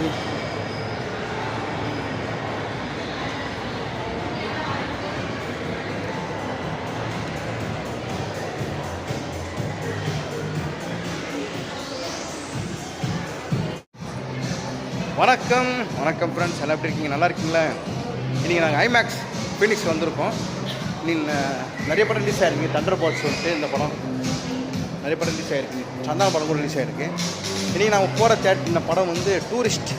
அது வணக்கம். வணக்கம் ஃப்ரெண்ட்ஸ் எல்லாம் எப்படி இருக்கீங்க? நல்லா இருக்கீங்களா? இன்றைக்கி நாங்கள் ஐமேக்ஸ் ஃபீனிக்ஸ் வந்திருக்கோம். நீங்கள் நிறைய படம் ரிலீஸ் ஆகிருங்க தண்டர் பால் வந்துட்டு இந்த படம். நிறைய படம் ரிலீஸ் ஆகிருக்கு சந்தான படம் கூட ரிலீஸ் ஆகிருக்கு இன்றைக்கி நாங்கள் போகிற தேட் இந்த படம் வந்து tourist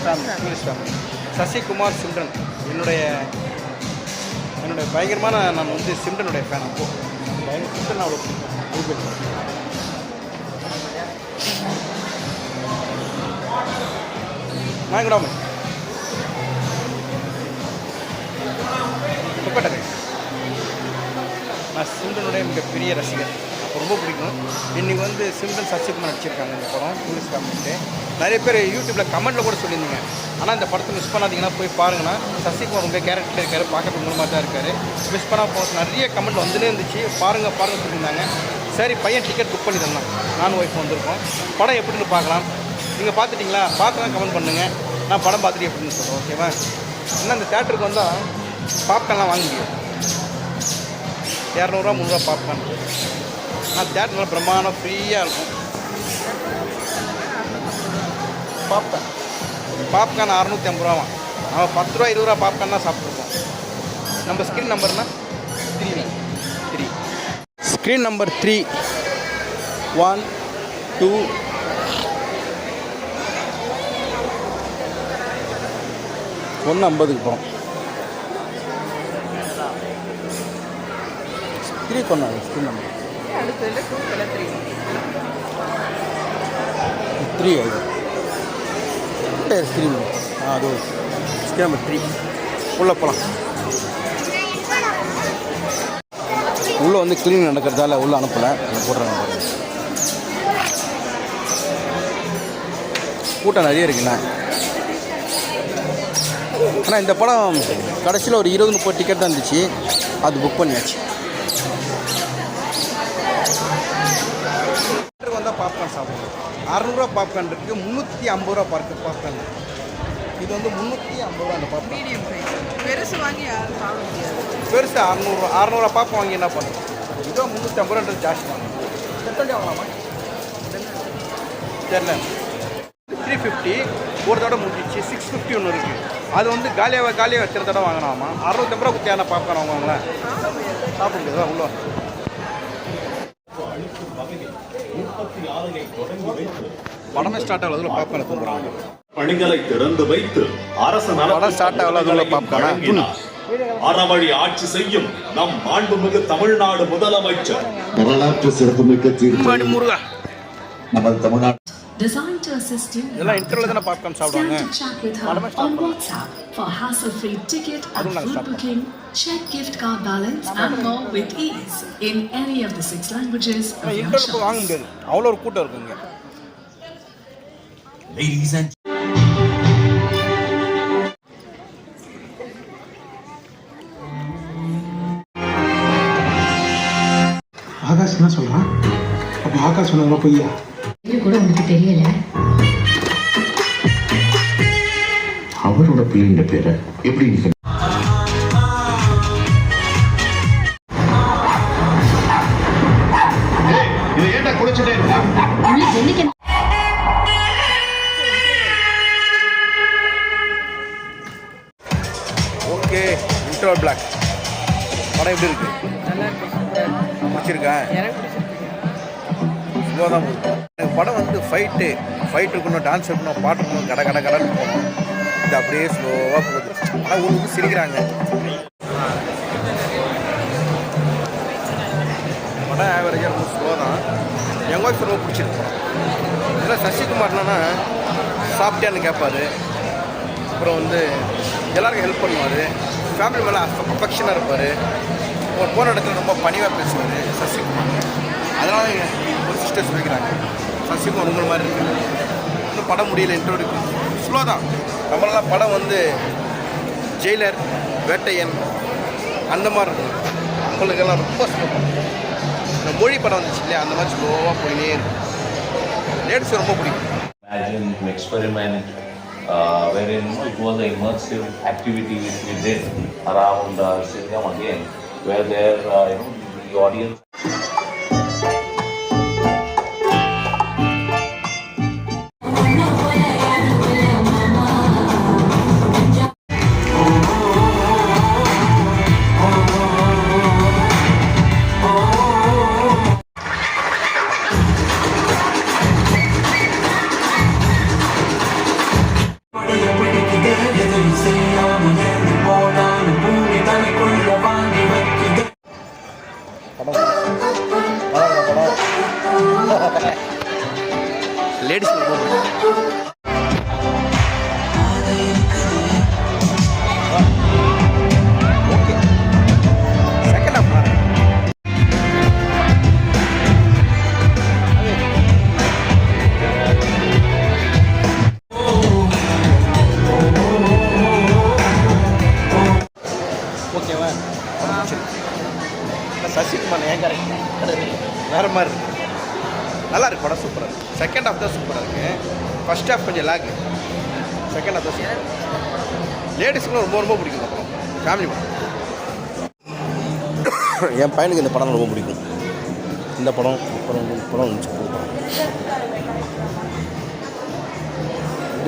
family tourist family Sasikumar Simran என்னுடைய என்னுடைய பயங்கரமான நான் வந்து சிம்ரனுடைய ஃபேன் அப்போ பயங்கர சிம்ரன் அவ்வளோ பிடிக்கும். வாங்கிடாம. நான் சிம்டனுடைய மிகப்பெரிய ரசிகர். எனக்கு ரொம்ப பிடிக்கும். இன்றைக்கி வந்து சிம்ரன் சசிகுமார் நடிச்சிருக்காங்க இந்த படம் டூரிஸ்ட் கமெண்ட்டு நிறைய பேர் யூடியூப்பில் கமெண்ட்டில் கூட சொல்லியிருந்தீங்க. ஆனால் இந்த படத்தை மிஸ் பண்ணாதீங்கன்னா போய் பாருங்கன்னா சசிகுமார் ரொம்ப கேரக்டர் இருக்கார் பார்க்கறது மூலமாக தான் இருக்கார். மிஸ் பண்ணால் போக நிறைய கமெண்ட் வந்துட்டே இருந்துச்சு. பாருங்கள் பாருங்கள் சொல்லியிருந்தாங்க. சரி பையன் டிக்கெட் புக் பண்ணி தந்தான் நானும் ஒய்ஃப் வந்திருக்கோம். படம் எப்படின்னு பார்க்கலாம். நீங்கள் பார்த்துட்டிங்களா? பார்த்துலாம் கமெண்ட் பண்ணுங்கள் நான் படம் பார்த்துட்டு எப்படின்னு சொல்கிறேன் ஓகேவா இன்னும் இந்த தேட்டருக்கு வந்தால் பாப்கார்ன்லாம் வாங்க முடியும் இரநூறுவா முந்நூறுவா பாப்கார்ன் ஆனால் தேட்டர்லாம் பிரம்மாண்டம் ஃப்ரீயாக இருக்கும். பாப்கார்ன் பாப்கார்ன் அறநூற்றி ஐம்பது ரூபாவான் நம்ம பத்து ரூபா இருபது ரூபா பாப்கார்ன் தான் சாப்பிட்ருக்கோம் நம்ம screen நம்பர்னா three three screen number three one two ஒன்று ஐம்பதுக்கு போகிறோம் த்ரீ கொண்டாங்க ஸ்க்ரீன் நம்பர் அடுத்ததுல டூ த்ரீ த்ரீ ஆ அது ஸ்கேம் த்ரீ உள்ளே போகலாம் உள்ளே வந்து க்ளீன் நடக்கிறதால உள்ளே அனுப்பலை அதை போடுறாங்க கூட்டம் நிறைய இருக்குண்ணா ஆனால் இந்த படம் கடைசியில் ஒரு இருபது முப்பது டிக்கெட் தான் இருந்துச்சு அது புக் பண்ணியாச்சு பாப்கார்ன் சாப்பிடுவோம் அறநூறுவா பாப்கார்ன் இருக்குது முந்நூற்றி ஐம்பது ரூபா பார்க்கு பாப்கார்ன் இது வந்து முந்நூற்றி ஐம்பது ரூபா அந்த பாப்கார்ன் பெருசு வாங்கி பெருசு அறநூறுவா அறநூறுவா பாப்பா வாங்கி என்ன பண்ணும் இதோ முந்நூற்றி ஐம்பது ரூபான்றது ஜாஸ்தி வாங்கலாமா? தெரில த்ரீ ஃபிஃப்டி ஒரு தடவை முடிஞ்சிச்சு சிக்ஸ் ஃபிஃப்டி ஒன்று இருக்குது அது வந்து காலியாக காலியாக எத்தனை தடவை வாங்கினாமா அறுநூத்தம்பது ரூபா குத்தியான பாப்கார்ன் முடியாது. சாப்பிட முடியாதா? உள்ள படமே ஸ்டார்ட் ஆகல பாப்கார்ன் தூங்குறாங்க. பணிகளை திறந்து வைத்து அரசு படம் start ஆகல, அதுக்குள்ள பாப்கார்னா? அறவழி ஆட்சி செய்யும் நம் மாண்புமிகு தமிழ்நாடு முதலமைச்சர். வரலாற்று சிறப்புமிக்க தீர்ப்பு. முருகா. நமது Tamil Nadu Designed to assist you. இதெல்லாம் இன்டர்வியூல தானே பாப்கார்ன் சாப்பிடுவாங்க. படமே start on பண்ணலாம். WhatsApp for hassle-free ticket and அதுவும் நாங்க food start booking, check gift card balance and more with ease in any of the six languages of your interview போய் வாங்க. முடியாது. அவ்வளோ ஒரு கூட்டம் இருக்குங்க ஆகாஷ் என்ன சொல்றான் அப்போ ஆகாஷ் சொன்னதெல்லாம் பொய்யா? இது கூட உனக்கு தெரியல. அவரோட பிள்ளைங்க பேரை எப்படி கலர் பிளாக் படம் எப்படி இருக்கு? பிடிச்சிருக்கேன் எனக்கு தான் எனக்கு படம் வந்து ஃபைட்டு ஃபைட் இருக்கணும் டான்ஸ் இருக்கணும் பாட்டு இருக்கணும் கட கட கடன்னு போகணும் இது அப்படியே ஸ்லோவாக போகுது. ஆனால் ஊருக்கு சிரிக்கிறாங்க. படம் ஆவரேஜாக ரொம்ப ஸ்லோ தான் எங்கள் ஒய்ஃப் ரொம்ப பிடிச்சிருக்கு. இல்லை சசிகுமார்னா சாப்பிட்டேன்னு சாப்பிட்டியான்னு கேட்பாரு. அப்புறம் வந்து எல்லாருக்கும் ஹெல்ப் பண்ணுவார். ஃபேமிலி மேலே அஃபெக்ஷனாக இருப்பார். ஒரு போன இடத்துல ரொம்ப பணிவாக பேசுவார் சசிகுமார். அதனால ஒரு சிஸ்டர் சொல்லிக்கிறாங்க சசிகுமார் உங்கள் மாதிரி இருக்கு இன்னும் படம் முடியல இன்டர்வியூ ஸ்லோ தான். நம்மளாம் படம் வந்து ஜெயிலர் வேட்டையன் அந்த மாதிரி இருக்கும். அவங்களுக்கெல்லாம் ரொம்ப ஸ்லோ இந்த மொழி படம் வந்துச்சு இல்லையா அந்த மாதிரி ஸ்லோவாக போயினே இருக்கும். லேடிஸ் ரொம்ப பிடிக்கும். Imagine experiment uh, wherein you know, it was an immersive activity which we did. Around Singam again, where there, uh, you know, the audience ladies ரொம்ப பிடிக்கும் ஓகே செகண்ட் ஹாஃப் ஓகேவா சசிகுமார் ஏன் கரெக்ட் வேற மாதிரி இருக்கு நல்லா இருக்கு படம் சூப்பராக இருக்கு செகண்ட் ஹாஃப் தான் சூப்பராக இருக்குது ஃபர்ஸ்ட் ஹாஃப் கொஞ்சம் லாக் செகண்ட் ஹாஃப் தான் சூப்பர் லேடிஸ்க்குலாம் ரொம்ப ரொம்ப பிடிக்கும் இந்த படம். ஃபேமிலி படம். என் பையனுக்கு இந்த படம் ரொம்ப பிடிக்கும். இந்த படம் அப்புறம் படம் இருந்துச்சு படம்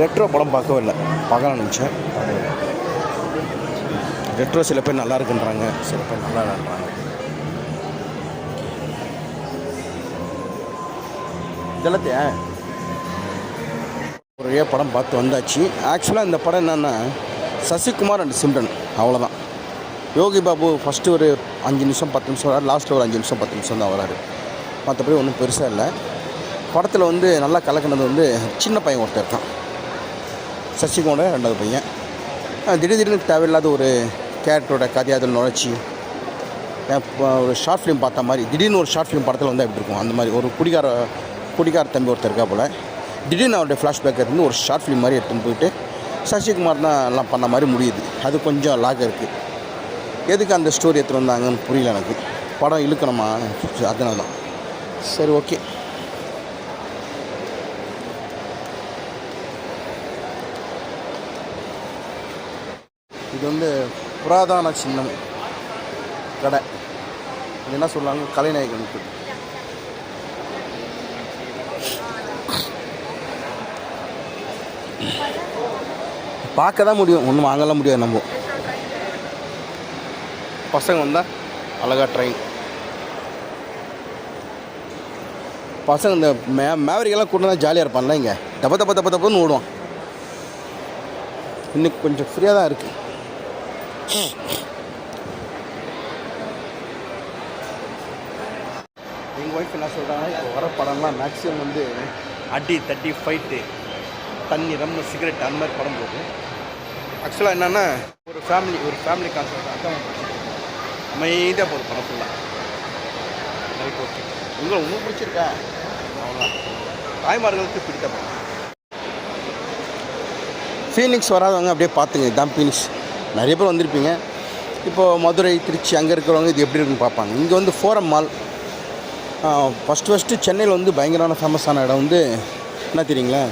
ரெட்ரோ படம். பார்க்கவே இல்லை. பார்க்கலாம் நினச்சேன். ரெட்ரோ சில பேர் நல்லா இருக்குன்றாங்க. சில பேர் நல்லா இல்லைன்றாங்க. இதெல்லாத்தையா ஒரே படம் பார்த்து வந்தாச்சு. ஆக்சுவலாக இந்த படம் என்னென்னா சசிகுமார் அண்ட் சிம்ரன். அவ்வளோதான் யோகி பாபு ஃபஸ்ட்டு ஒரு அஞ்சு நிமிஷம் பத்து நிமிஷம் வராரு. லாஸ்ட்டில் ஒரு அஞ்சு நிமிஷம் பத்து நிமிஷம் தான் வராரு. மற்றபடி ஒன்றும் பெருசாக இல்லை. படத்தில் வந்து நல்லா கலக்கினது வந்து சின்ன பையன் ஒருத்தர் இருக்கான். சசிகுமாரோட ரெண்டாவது பையன். திடீர் திடீர்னு தேவையில்லாத ஒரு கேரக்டரோட கதையாதல் நுழைச்சி ஒரு ஷார்ட் ஃபிலிம் பார்த்த மாதிரி திடீர்னு ஒரு ஷார்ட் ஃபிலிம் படத்தில் வந்து எப்படி இருக்கும்? அந்த மாதிரி ஒரு குடிகார குடிகார தம்பி ஒருத்தர் இருக்கா போல். திடீர்னு அவருடைய ஃப்ளாஷ்பேக் இருந்து ஒரு ஷார்ட் ஃபிலிம் மாதிரி எடுத்துன்னு போயிட்டு சசிகுமார் தான் எல்லாம் பண்ண மாதிரி முடியுது. அது கொஞ்சம் லாக் இருக்குது எதுக்கு அந்த ஸ்டோரி எடுத்துகிட்டு வந்தாங்கன்னு புரியல எனக்கு. படம் இழுக்கணுமா? அதனால தான் சரி ஓகே இது வந்து புராதான சின்னம் கடை இது என்ன சொல்லுவாங்க கலைநாயகனுக்கு பார்க்க தான் முடியும். ஒன்றும் வாங்கலாம் முடியாது நம்ம. பசங்க வந்தால் அழகா ட்ரெயின் பசங்க இந்த மே மேவரிக்கெல்லாம் கூட்டு தான் ஜாலியாக இருப்பான்ல இங்கே. தப்ப தப்ப தப்ப தப்புன்னு ஓடுவான். இன்னைக்கு கொஞ்சம் ஃப்ரீயாக தான் இருக்குது எங்கள் ஒய்ஃப் என்ன சொல்கிறாங்க இப்போ வர படம்லாம் மேக்ஸிமம் வந்து அடி தட்டி ஃபைட்டு தண்ணி ரம்மு சிகரெட் அந்த மாதிரி படம் போகுது. ஆக்சுவலாக என்னென்னா ஒரு ஃபேமிலி ஒரு ஃபேமிலி கான்செப்ட் அதான் அமைதியாக போகுது. படம் ஃபுல்லாக ரைட் ஓகே உங்களை உங்களுக்கு பிடிச்சிருக்கா? அவ்வளோதான் தாய்மார்களுக்கு பிடித்த படம். ஃபீனிக்ஸ் வராதவங்க அப்படியே பார்த்துங்க. இதுதான் ஃபீனிக்ஸ் நிறைய பேர் வந்திருப்பீங்க. இப்போது மதுரை திருச்சி அங்கே இருக்கிறவங்க இது எப்படி இருக்குன்னு பார்ப்பாங்க. இங்கே வந்து ஃபோரம் மால் ஃபஸ்ட்டு ஃபஸ்ட்டு சென்னையில் வந்து பயங்கரமான ஃபேமஸான இடம் வந்து என்ன தெரியுங்களேன்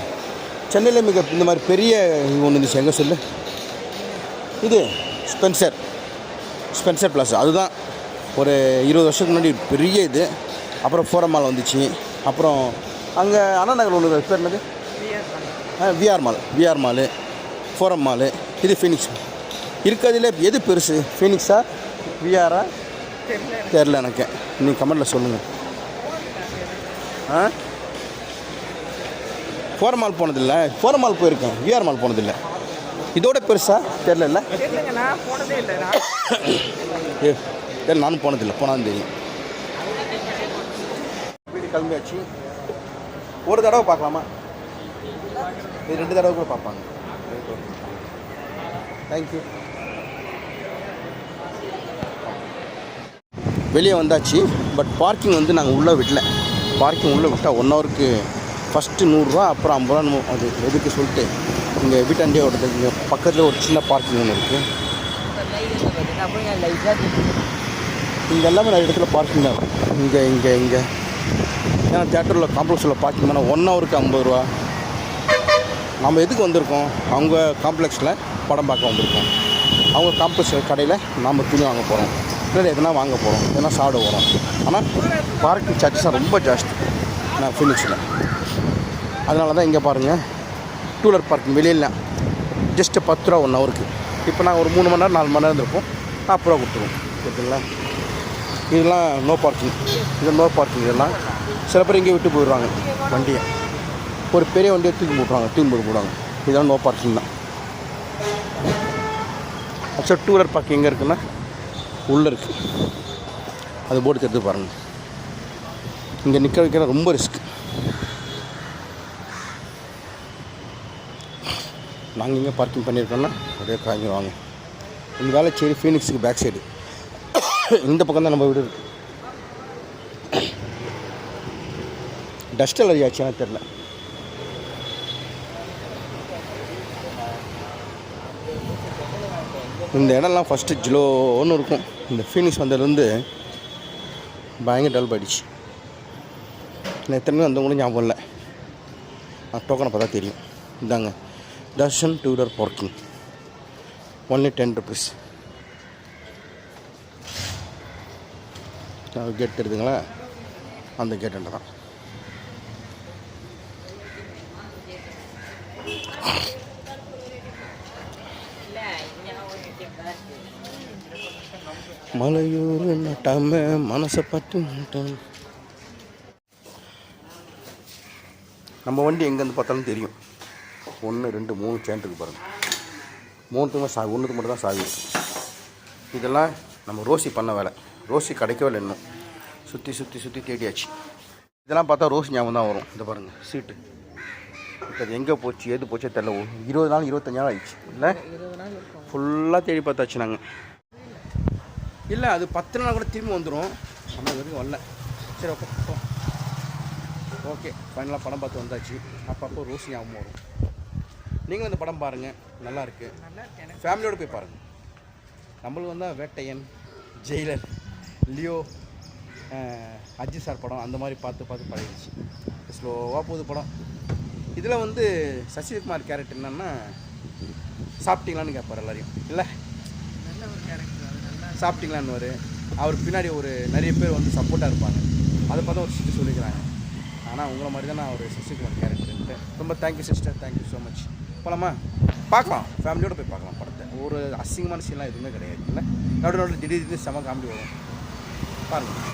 சென்னையில் மிக இந்த மாதிரி பெரிய இது ஒன்று இருந்துச்சு. எங்கே சொல்லு? இது ஸ்பென்சர் ஸ்பென்சர் ப்ளஸ் அதுதான் ஒரு இருபது வருஷத்துக்கு முன்னாடி பெரிய இது. அப்புறம் ஃபோரம் மால் வந்துச்சு. அப்புறம் அங்கே அண்ணா நகர் ஒன்று பேர் என்னது? VR mall VR mall forum mall இது ஃபீனிக்ஸ் இருக்கிறதுல எது பெருசு? ஃபீனிக்ஸா விஆரா தெரில எனக்கு. நீங்கள் கமெண்டில் சொல்லுங்கள் ஆ? ஃபோரம் மால் போனதில்ல. ஃபோரம் மால் போயிருக்கேன். விஆர் மால் போனதில்லை. இதோட பெருசா? தெரில இல்லைங்க நான் போனதே இல்லை. நான் ஏ தெரியல நானும் போனதில்லை. போனாலும் தெரியும். வீடு கிளம்பியாச்சு. ஒரு தடவை பார்க்கலாமா? இது ரெண்டு தடவை கூட பார்ப்பாங்க. தேங்க்யூ வெளியே வந்தாச்சு. பட் பார்க்கிங் வந்து நாங்கள் உள்ளே விடல. பார்க்கிங் உள்ளே விட்டால் ஒன் ஹவருக்கு ஃபஸ்ட்டு நூறுரூவா அப்புறம் ஐம்பது ரூபா நம்ம அது எதுக்கு சொல்லிட்டு இங்கே வீட்டாண்டே ஓடுறது. இங்கே பக்கத்தில் ஒரு சின்ன பார்க்கிங் ஒன்று இருக்குது இங்கே எல்லாமே நிறைய இடத்துல பார்க்கிங் தான் இங்கே இங்கே இங்கே. ஏன்னா தேட்டரில் காம்ப்ளெக்ஸில் பார்க்கிங் பண்ணால் ஒன் ஹவருக்கு ஐம்பது ரூபா. நம்ம எதுக்கு வந்திருக்கோம்? அவங்க காம்ப்ளெக்ஸில் படம் பார்க்க வந்திருக்கோம். அவங்க காம்ப்ளெக்ஸ் கடையில் நாம் துணி வாங்க போகிறோம் இல்லை எதனா வாங்க போகிறோம் எதனா சாப்பிட போகிறோம் ஆனால் பார்க்கிங் சார்ஜஸ் ரொம்ப ஜாஸ்தி. நான் ஃபினிஷில் அதனால தான் இங்கே பாருங்கள் டூலர் பார்க்கிங் வெளியில் ஜஸ்ட்டு பத்து ரூபா ஒன் ஹவருக்கு இப்போ நாங்கள் ஒரு மூணு மணி நேரம் நாலு மணி நேரம் இருந்திருப்போம். நாற்பது ரூபா கொடுத்துருவோம். ஓகேங்களா இதெல்லாம் நோ பார்க்கிங் இது நோ பார்க்கிங் இதெல்லாம். சில பேர் இங்கே விட்டு போயிடுவாங்க வண்டியை. ஒரு பெரிய வண்டியை தூக்கி போட்டுருவாங்க. தூக்கி போட்டு போடுவாங்க. இதெல்லாம் நோ பார்க்கிங் தான். ஆக்சுவலாக டூ வீலர் பார்க்கிங் எங்கே இருக்குன்னா உள்ளே இருக்குது அது போட்டு தெரிஞ்சு பாருங்கள் இங்கே நிற்க வைக்கிற ரொம்ப ரிஸ்க் நாங்கள் இங்கே பார்க்கிங் பண்ணியிருக்கோன்னா அப்படியே காய்ஞ்சிருவாங்க இந்த வேலை சரி ஃபீனிக்ஸுக்கு பேக் சைடு இந்த பக்கம் தான் நம்ம வீடு இருக்கு. டஸ்ட் அலர்ஜி ஆச்சுன்னா தெரில இந்த இடம்லாம் ஃபஸ்ட்டு ஜிலோன்னு இருக்கும். இந்த ஃபீனிக்ஸ் வந்ததுலேருந்து பயங்கர டல் ஆயிடுச்சு. நான் எத்தனை அந்த கூட ஞாபகம் இல்லை. நான் டோக்கனை பார்த்தா தெரியும். இந்தாங்க. Darshan two wheeler parking only ten rupees gate தெரியுதுங்களா அந்த கேட்டு தான். மலையூர் நட்டாம மனசை பட்டு நட்டாம. நம்ம வண்டி எங்கேருந்து பார்த்தாலும் தெரியும். ஒன்று ரெண்டு மூணு சேன் பாருங்கள் பாருங்க. மூணுத்துக்குமே சா ஒன்றுக்கு மட்டும் தான் சாவி இருக்கு. இதெல்லாம் நம்ம ரோசி பண்ண வேலை. ரோசி கிடைக்கவே இல்லை இன்னும். சுற்றி சுற்றி சுற்றி தேடியாச்சு. இதெல்லாம் பார்த்தா ரோஸ் ஞாபகம் தான் வரும். இந்த பாருங்கள் சீட்டு. இப்போ அது எங்கே போச்சு எது போச்சோ தெரில ஒரு இருபது நாள் இருபத்தஞ்சு நாள் ஆயிடுச்சு. இல்லை? ஃபுல்லாக தேடி பார்த்தாச்சு நாங்கள் இல்லை அது பத்து நாள் கூட திரும்பி வந்துடும் நம்ம வரைக்கும் வரல. சரி ஓகே. ஓகே ஃபைனலாக படம் பார்த்து வந்தாச்சு. அப்பப்போ ரோசி ஞாபகம் வரும். நீங்களும் இந்த படம் பாருங்கள் நல்லா இருக்கு. ஃபேமிலியோடு போய் பாருங்கள் நம்மளுக்கு வந்தால் Vettaiyan Jailer Leo Ajith sir படம் அந்த மாதிரி பார்த்து பார்த்து பழகிடுச்சு. ஸ்லோவாக போகுது படம். இதில் வந்து சசிகுமார் கேரக்டர் என்னன்னா சாப்பிட்டீங்களான்னு கேட்பார் எல்லாரையும். இல்லை? சாப்பிட்டீங்களான்னு அவருக்கு பின்னாடி ஒரு நிறைய பேர் வந்து சப்போர்ட்டாக இருப்பாங்க. அதை பார்த்தா ஒரு சிஸ்டர் சொல்லிக்கிறாங்க. ஆனால் உங்களை மாதிரி தான் நான் ஒரு சசிகுமார் கேரக்டர்ன்ட்டு ரொம்ப thank you sister thank you so much போகலாமா பார்க்கலாம். ஃபேமிலியோடு போய் பார்க்கலாம் படத்தை. ஒரு அசிங்கமான சீன்லாம் எதுவுமே கிடையாது. இல்லை? நடுவில் நடுவில் திடீர் செம காமெடி வரும். பாருங்கள்